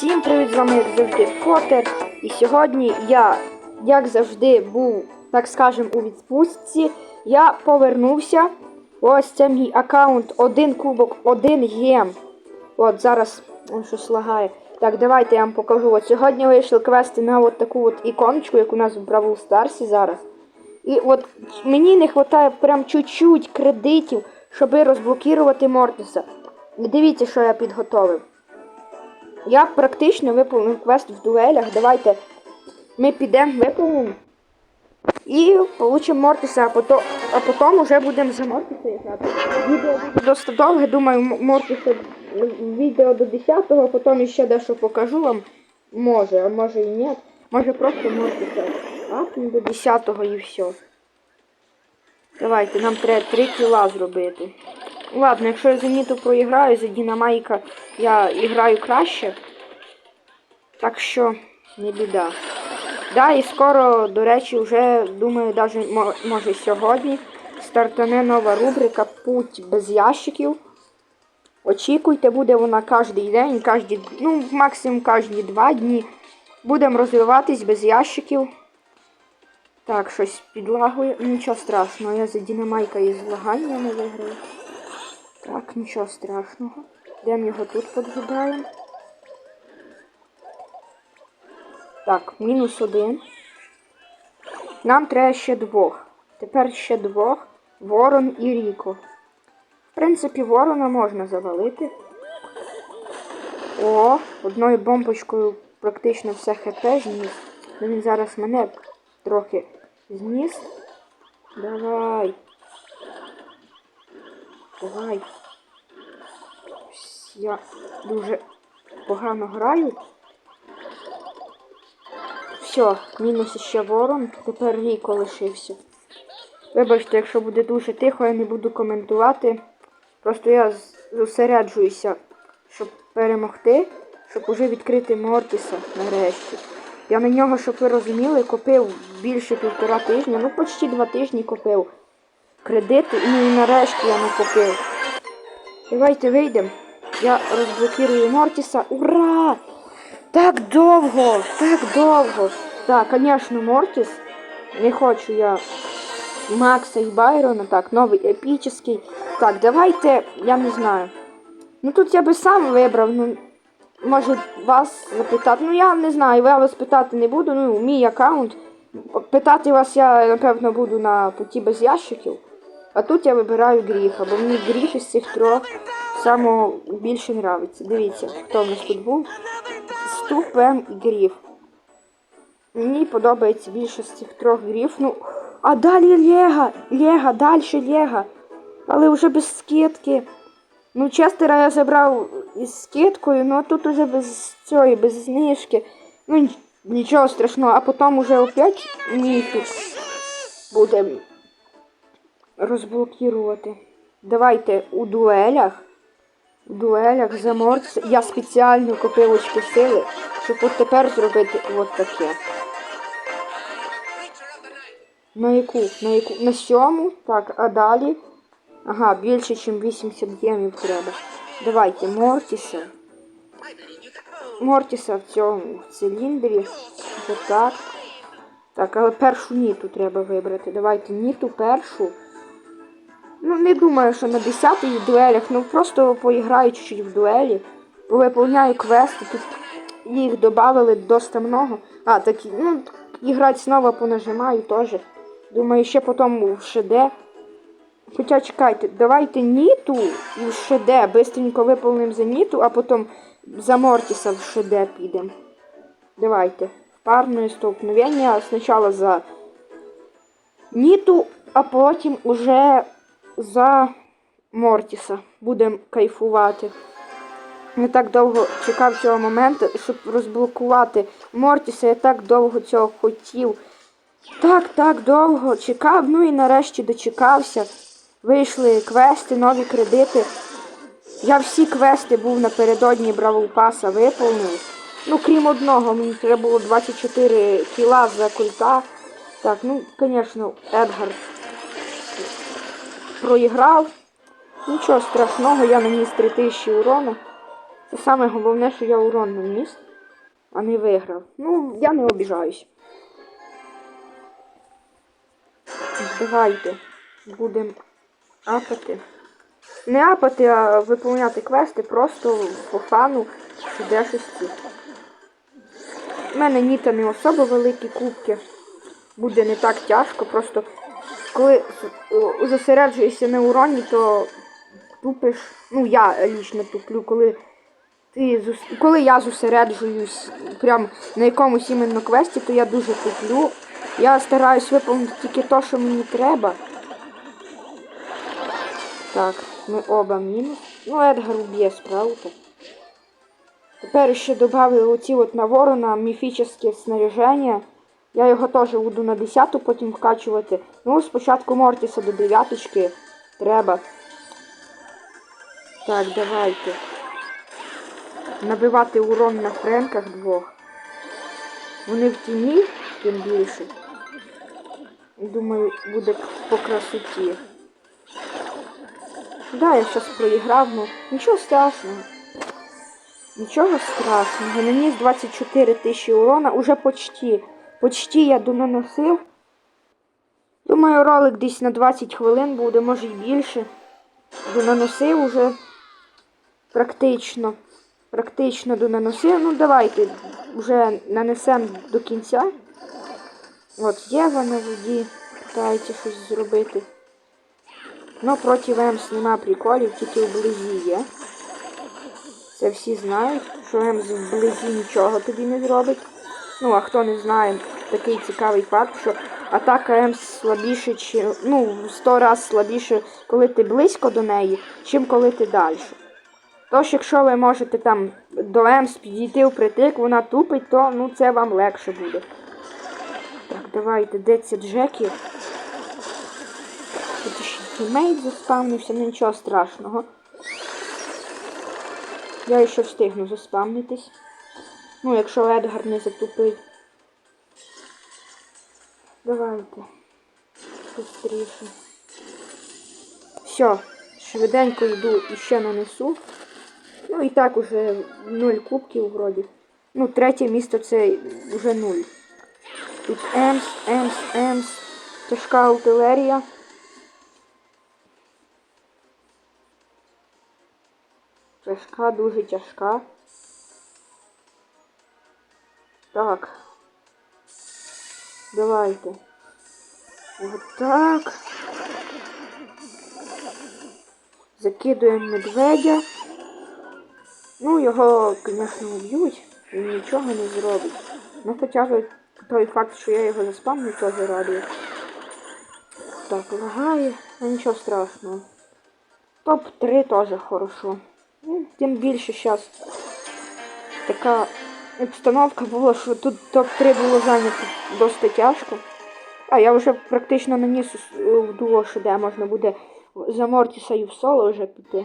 Всім привіт, з вами як завжди Фотер. І сьогодні я, як завжди, був, так скажем, у відпустці. Я повернувся. Ось це мій аккаунт, один кубок, один гем. От зараз он щось лагає. Так, давайте я вам покажу. От сьогодні вийшли квести на от таку от іконочку, як у нас в Бравл Старсі зараз. І от мені не вистачає прям чуть-чуть кредитів, щоб розблокувати Мортиса. Дивіться, що я підготовив. Я практично виповнив квест в дуелях. Давайте ми підемо, виповнимо. І получимо Мортиса, а потім, а вже будемо за Мортиса грати. Відео буде досить довге, думаю, Мортиса відео до 10-го, потім ще дещо покажу вам. Може, а може і ні. Може просто Мортиса. Апну до 10-го і все. Давайте, нам треба 3 кіла зробити. Ладно, якщо я за Ніту проіграю, за Дінамайка я граю краще. Так що не біда. Да, і скоро, до речі, вже думаю, даже може сьогодні стартане нова рубрика Путь без ящиків. Очікуйте, буде вона кожен день, кожні, ну, максимум кожні два дні. Будемо розвиватись без ящиків. Так, щось підлагує. Нічого страшного, я за Дінамайка із злаганнями виграю. Так, нічого страшного. Йдемо його тут підгибаємо. Так, мінус один. Нам треба ще двох. Тепер ще двох. Ворон і Ріко. В принципі, ворона можна завалити. О, одною бомбочкою практично все хп зніс. Ну він зараз мене трохи зніс. Давай. Давай. Я дуже погано граю. Все, мінус ще ворон, тепер Ріко лишився. Вибачте, якщо буде дуже тихо, я не буду коментувати. Просто я зосереджуюся, щоб перемогти, щоб уже відкрити Мортіса нарешті. Я на нього, щоб ви розуміли, купив більше півтора тижня, ну почти два тижні купив кредити ну, і нарешті я накупив. Давайте вийдемо. Я розблокирую Мортіса. Ура! Так довго! Так довго! Так, звісно, Мортіс. Не хочу я Макса і Байрона. Так, новий епічний. Так, давайте, я не знаю. Ну тут я би сам вибрав, ну. Може вас запитати. Ну я не знаю, я вас питати не буду. Ну, мій аккаунт. Питати вас я, напевно, буду на путі без ящиків. А тут я вибираю гріха, бо мені гріх із цих трьох самого більше нравиться. Дивіться, хто в нас тут був. Ступ, Пем і гріф. Мені подобається більше з цих трьох гріф. Ну, а далі Лега, Лега, далі Лега. Але вже без скидки. Ну, Честера я забрав із скидкою, ну а тут уже без цієї, без знижки. Ну, нічого страшного, а потім уже опять міфік будемо розблокувати. Давайте у дуелях. У дуелях за Морц я спеціально купив очки сили, щоб от тепер зробити от таке. На яку? На яку? На сьому? Так, а далі? Ага, більше, ніж 80 гемів треба. Давайте, Мортіса. Мортіса в цьому в циліндрі. Отак. Так, але першу ніту треба вибрати. Давайте ніту першу. Ну, не думаю, що на 10-й дуелях, ну просто поіграю чуть-чуть в дуелі. Виповняю квести, тут їх додали доста много. А, так, ну, іграти знову понажимаю теж. Думаю, ще потім в ШД. Хоча чекайте, давайте Ніту і в ШД. Бистренько виповнимо за Ніту, а потім за Мортіса в ШД підемо. Давайте. Парне столкновення. Спочатку за Ніту, а потім уже за Мортіса. Будемо кайфувати. Я так довго чекав цього моменту, щоб розблокувати Мортіса. Я так довго цього хотів. Так, так довго чекав, ну і нарешті дочекався. Вийшли квести, нові кредити. Я всі квести був напередодні Бравл Паса виповнив. Ну, крім одного, мені треба було 24 кіла за культа. Так, ну, звісно, Едгар проіграв. Нічого страшного, я наніс 3000 урону. Це саме головне, що я урон наніс. а не виграв. Ну, я не обіжаюсь. Давайте будемо апати. Не апати, а виповняти квести просто по фану чи шості. У мене ніта не особо великі кубки. Буде не так тяжко, просто коли зосереджуєшся на уроні, то тупиш. Ну, я лічно туплю, коли ти зос- коли я зосереджуюсь прям на якомусь іменно квесті, то я дуже туплю. Я стараюсь виповнити тільки те, що мені треба. Так, ми оба мінус. Ну, Едгар уб'є справу. Тепер ще додали оці от на ворона міфічне снаряження. Я його теж буду на 10 потім вкачувати. Ну, спочатку Мортіса до 9 треба. Так, давайте. Набивати урон на френках двох. Вони в тіні, тим більше. Думаю, буде по красоті. Да, я зараз проіграв, ну нічого страшного. Нічого страшного. Наніс 24 тисячі урона, уже почти. Почти я донаносив. Думаю, ролик десь на 20 хвилин буде, може й більше. Донаносив уже практично. Практично донаносив. Ну давайте вже нанесемо до кінця. От Єва на воді. Питається щось зробити. Ну, проти Емс нема приколів, тільки вблизі є. Це всі знають, що Емс вблизі нічого тобі не зробить. Ну, а хто не знає, такий цікавий факт, що атака Емс слабіше, чи, ну, в 100 разів слабіше, коли ти близько до неї, чим коли ти далі. Тож, якщо ви можете там до Емс підійти впритик, вона тупить, то ну, це вам легше буде. Так, давайте, де ці Джекі? Тут ще тімейт заспавнився, ну нічого страшного. Я ще встигну заспавнитись. Ну, якщо Едгар не затупить. Давайте. Быстріше. Все, швиденько йду і ще нанесу. Ну і так уже нуль кубків вроді. Ну, третє місто це вже нуль. Тут Емс, Емс, Емс. Тяжка артилерія. Тяжка, дуже тяжка. Так. Давайте. Вот так. Закидуємо медведя. Ну, його, звісно, вб'ють. Він нічого не зробить. Ну, хоча б той факт, що я його заспамлю, теж радує. Так, лагає, ну нічого страшного. Топ-3 теж хорошо. Ну, тим більше зараз така обстановка була, що тут топ-3 було зайнято досить тяжко. А я вже практично наніс дуо, що де можна буде за Мортіса і в соло вже піти.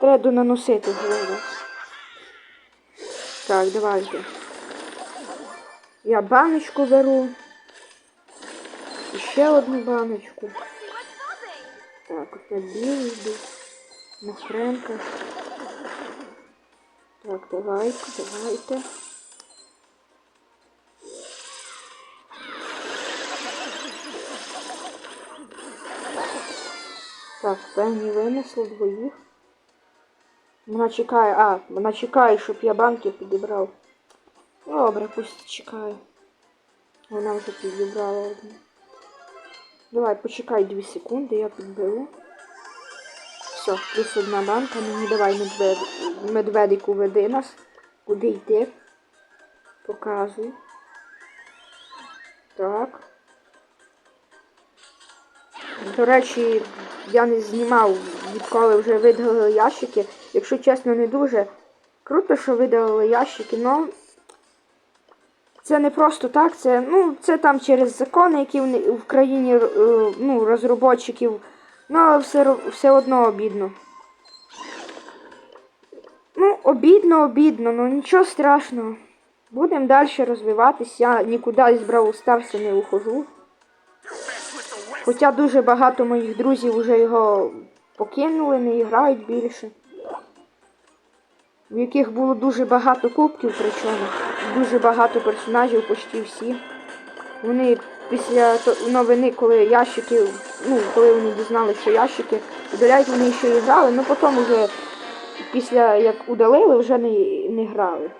Треба донаносити голову. Так, давайте. Я баночку беру. І ще одну баночку. Так, на білий. На френках. Так, давайте, давайте. Так, певні винесло двоїх. Вона чекає, а, вона чекає, щоб я банки підібрав. Добре, пусть чекає. Вона вже підібрала одну. Давай, почекай 2 секунди, я підберу. Все, плюс одна банка. Мені давай медвед... медведику веди нас. Куди йти? Показуй. Так. До речі, я не знімав, відколи вже видалили ящики. Якщо чесно, не дуже. Круто, що видалили ящики, але це не просто так, це, ну, це там через закони, які в, країні е, ну, розробочиків. Ну, але все, все одно обідно. Ну, обідно, обідно, ну нічого страшного. Будемо далі розвиватись. Я нікуди із Brawl Stars не ухожу. Хоча дуже багато моїх друзів вже його покинули, не грають більше. в яких було дуже багато кубків, причому дуже багато персонажів, почти всі. Вони після новини, коли ящики, ну, коли вони дізналися, що ящики удаляють, вони ще і грали, ну потім вже після як удалили, вже не, не грали.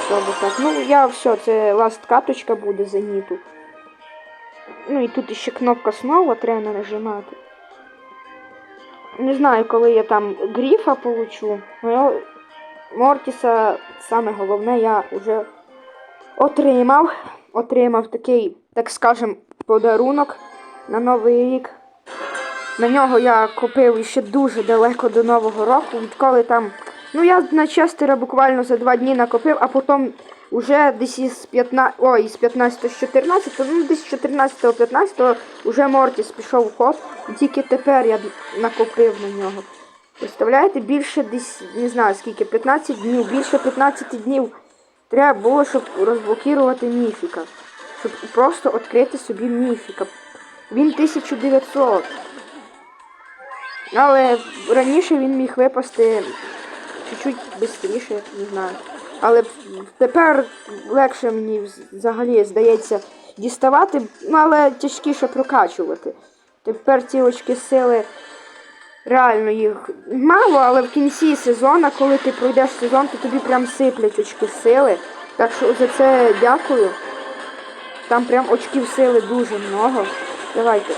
Особо так. Ну, я все, це ласт каточка буде зеніту. Ну і тут ще кнопка снова треба нажимати. Не знаю, коли я там гріфа получу. Я Мортіса, саме головне, я вже отримав. Отримав такий, так скажем, подарунок на Новий рік. На нього я купив ще дуже далеко до Нового року, відколи там. Ну, я на Честера буквально за два дні накопив, а потім уже десь із 15, ой, із 15 з 14, ну десь з 14-15 вже Мортіс пішов в ход. Тільки тепер я накопив на нього. Представляєте, більше десь, не знаю скільки, 15 днів, більше 15 днів треба було, щоб розблокувати міфіка. Щоб просто відкрити собі міфіка. Він 1900. Але раніше він міг випасти чуть-чуть швидше, не знаю. Але тепер легше мені взагалі здається діставати, але тяжкіше прокачувати. Тепер ці очки сили реально їх мало, але в кінці сезону, коли ти пройдеш сезон, то тобі прям сиплять очки сили. Так що за це дякую. Там прям очків сили дуже много. Давайте.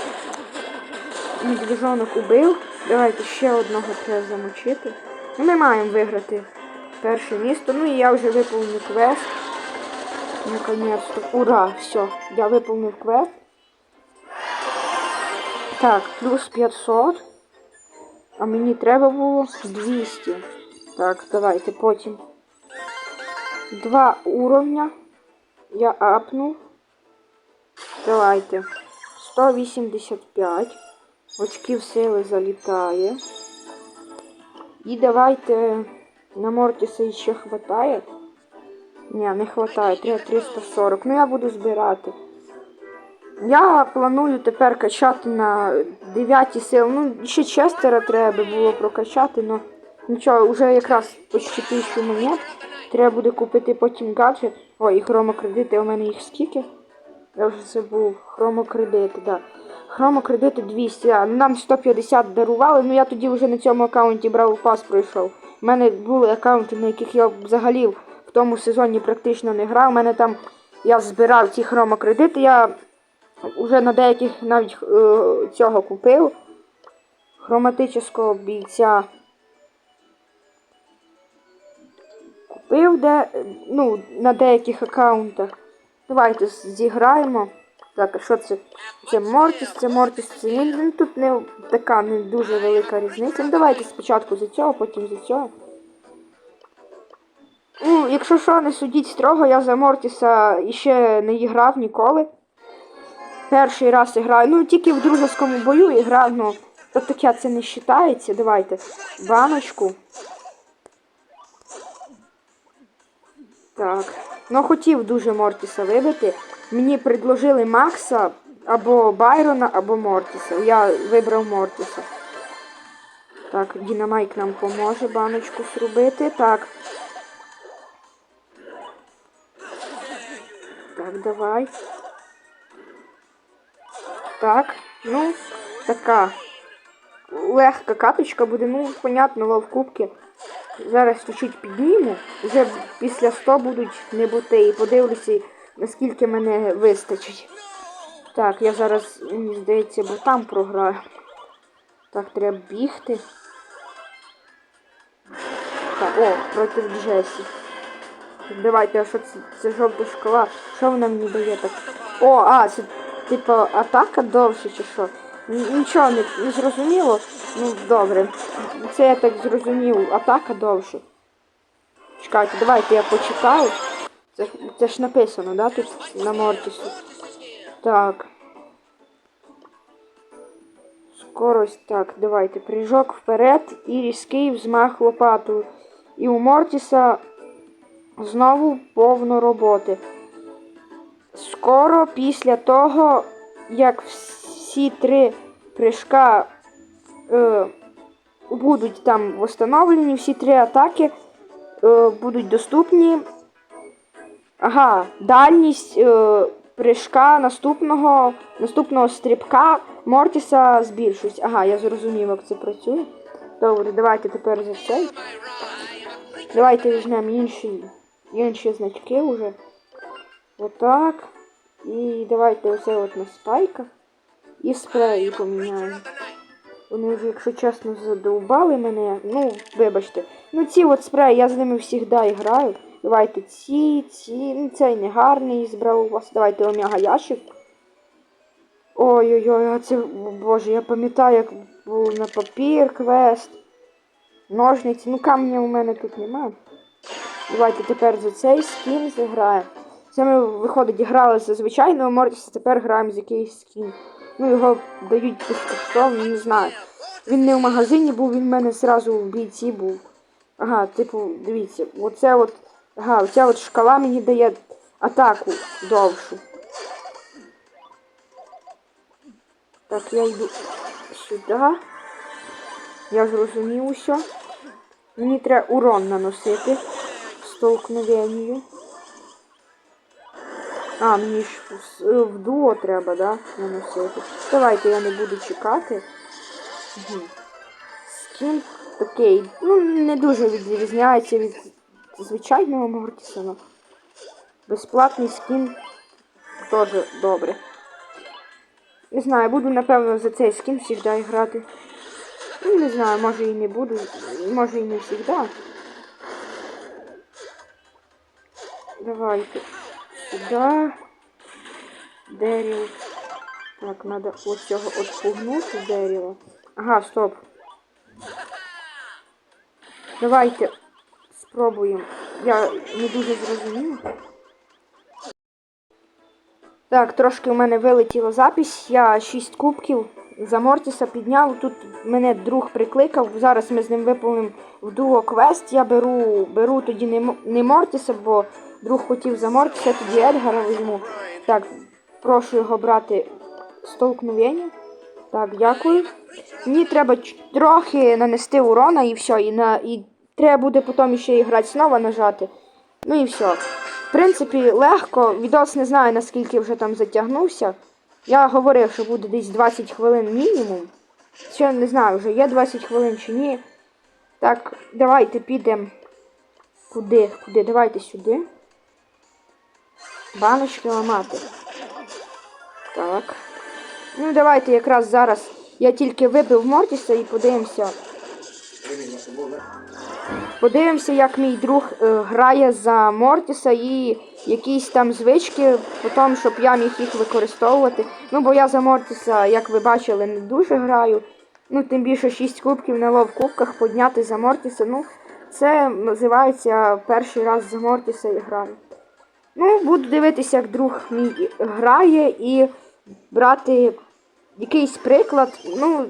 Медвіжонок убив. Давайте ще одного треба замочити. Ну, ми маємо виграти перше місто. Ну і я вже виповнив квест. Наконец-то. Ура! Все, я виповнив квест. Так, плюс 500. А мені треба було 200. Так, давайте потім. Два уровня. Я апнув. Давайте. 185. Очків сили залітає. І давайте на Мортіса ще хватає. Ні, не хватає, 340. Ну я буду збирати. Я планую тепер качати на 9 сил. Ну, ще Честера треба було прокачати, але нічого, вже якраз почти тисячу монет. Треба буде купити потім гаджет. Ой, і хромокредити, у мене їх скільки? Я вже забув. Хромокредити, так. Хромокредити 200, а нам 150 дарували, ну я тоді вже на цьому аккаунті брав пас пройшов. У мене були аккаунти, на яких я взагалі в тому сезоні практично не грав. У мене там я збирав ці хромокредити, я вже на деяких навіть е, цього купив. Хроматичного бійця. Купив де, ну, на деяких аккаунтах. Давайте зіграємо. Так, а що це? Це Мортіс, це Мортіс, це. Ну, Тут не така не дуже велика різниця. Ну давайте спочатку за цього, потім за цього. Ну, якщо що, не судіть строго, я за Мортіса іще не грав ніколи. Перший раз граю. Ну, тільки в дружеському бою і грав, ну, то таке це не вважається. Давайте. Баночку. Так. Ну, хотів дуже Мортіса вибити. Мені предложили Макса або Байрона, або Мортіса. Я вибрав Мортіса. Так, Дінамайк нам поможе баночку зробити. Так. Так, давай. Так, ну, така легка каточка буде, ну, понятно, лов кубки. Зараз чуть-чуть підніму, вже після 100 будуть не бути і подивлюся, наскільки мене вистачить. Так, я зараз, мені здається, бо там програю. Так, треба бігти. Так, о, проти Джесі. Давайте, а що це, це жовта шкала? Що вона мені дає так? О, а, це типу атака довше чи що? Нічого не, не зрозуміло. Ну, добре. Це я так зрозумів, атака довше. Чекайте, давайте я почитаю. Це, ж- це ж написано, да, тут на Мортісу. Так. Скорость, так, давайте. Прыжок вперед і різкий взмах лопатою. І у Мортіса знову повно роботи. Скоро після того, як всі три прыжка е, будуть там встановлені, всі три атаки, е, будуть доступні. Ага, дальність е, прыжка наступного, наступного стрибка Мортіса збільшується. Ага, я зрозумів, як це працює. Добре, давайте тепер за цей. Давайте візьмемо інші, інші значки вже. Отак. І давайте оце от на спайках. І спреї поміняємо. Вони вже, якщо чесно, задовбали мене. Ну, вибачте. Ну ці от спреї, я з ними завжди граю. Давайте ці, ці. Ну, цей не гарний збрав у вас. Давайте омега ящик. Ой-ой-ой, а це, боже, я пам'ятаю, як був на папір квест. Ножниці. Ну камня у мене тут немає. Давайте тепер за цей скін заграємо. Це ми, виходить, грали за звичайного Мортіса, тепер граємо з якийсь скін. Ну, його дають безкоштовно, не знаю. Він не в магазині був, він в мене зразу в бійці був. Ага, типу, дивіться, оце от. Ага, оця от шкала мені дає атаку довшу. Так, я йду сюди. Я зрозумів усе. Мені треба урон наносити столкновенню. А, мені ж в, в дуо треба, да? Наносити. Давайте я не буду чекати. Угу. Скін такий. Ну, не дуже відрізняється від звичайного Мортіса. но Безплатний скін теж добре. Не знаю, буду напевно за цей скін завжди грати. Ну, не знаю, може і не буду, може і не завжди. Давайте сюди. Дерево. Так, надо ось цього отпугнути дерево. Ага, стоп. Давайте спробуємо. Я не дуже зрозуміла. Так, трошки у мене вилетіла запись. Я 6 кубків за Мортіса підняв. Тут мене друг прикликав. Зараз ми з ним виповнимо в дуо квест. Я беру беру тоді не, не Мортіса, бо друг хотів за Мортіса, тоді Едгара візьму. Так, прошу його брати столкновення. Так, дякую. Мені треба трохи нанести урона і все. І, на, і треба буде потім ще і грати знову нажати. Ну і все. В принципі, легко. Відос не знаю, наскільки вже там затягнувся. Я говорив, що буде десь 20 хвилин мінімум. Ще не знаю, вже є 20 хвилин чи ні. Так, давайте підемо. Куди? Куди? Давайте сюди. Баночки ламати. Так. Ну, давайте якраз зараз. Я тільки вибив Мортіса і подивимося. Подивимося, як мій друг е, грає за Мортіса і якісь там звички, потім, щоб я міг їх використовувати. Ну, бо я за Мортіса, як ви бачили, не дуже граю. Ну, тим більше 6 кубків на лов кубках подняти за Мортіса. Ну, це називається перший раз за Мортіса і граю. Ну, буду дивитися, як друг мій грає і брати якийсь приклад. Ну,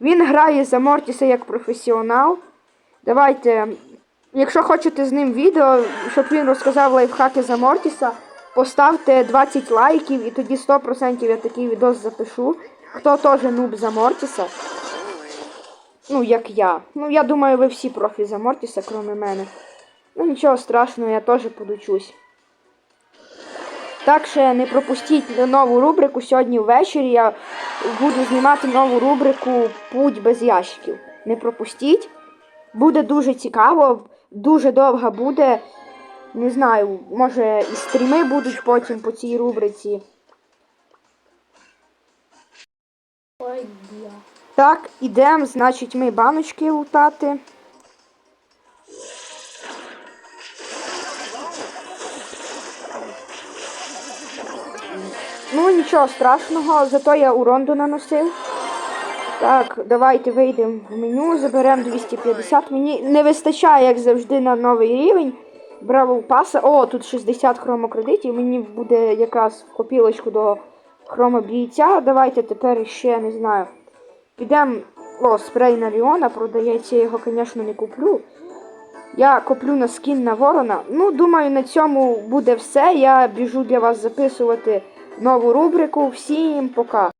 він грає за Мортіса як професіонал. Давайте, якщо хочете з ним відео, щоб він розказав лайфхаки за Мортіса, поставте 20 лайків і тоді 100% я такий відос запишу. Хто теж нуб за Мортіса. Ну, як я. Ну, я думаю, ви всі профі за Мортіса, крім мене. Ну, нічого страшного, я теж подучусь. Так що не пропустіть нову рубрику. Сьогодні ввечері я буду знімати нову рубрику Путь без ящиків. Не пропустіть. Буде дуже цікаво, дуже довга буде. Не знаю, може і стріми будуть потім по цій рубриці. Так, ідемо, значить, ми баночки лутати. Ну, нічого страшного, зато я уронду наносив. Так, давайте вийдемо в меню, заберемо 250. Мені не вистачає, як завжди, на новий рівень. Бравл паса. О, тут 60 хромокредитів. Мені буде якраз копілочку до хромобійця. Давайте тепер ще не знаю. Підемо. О, спрей на Ліона продається, я його, звісно, не куплю. Я куплю на скін на ворона. Ну, думаю, на цьому буде все. Я біжу для вас записувати нову рубрику. Всім пока!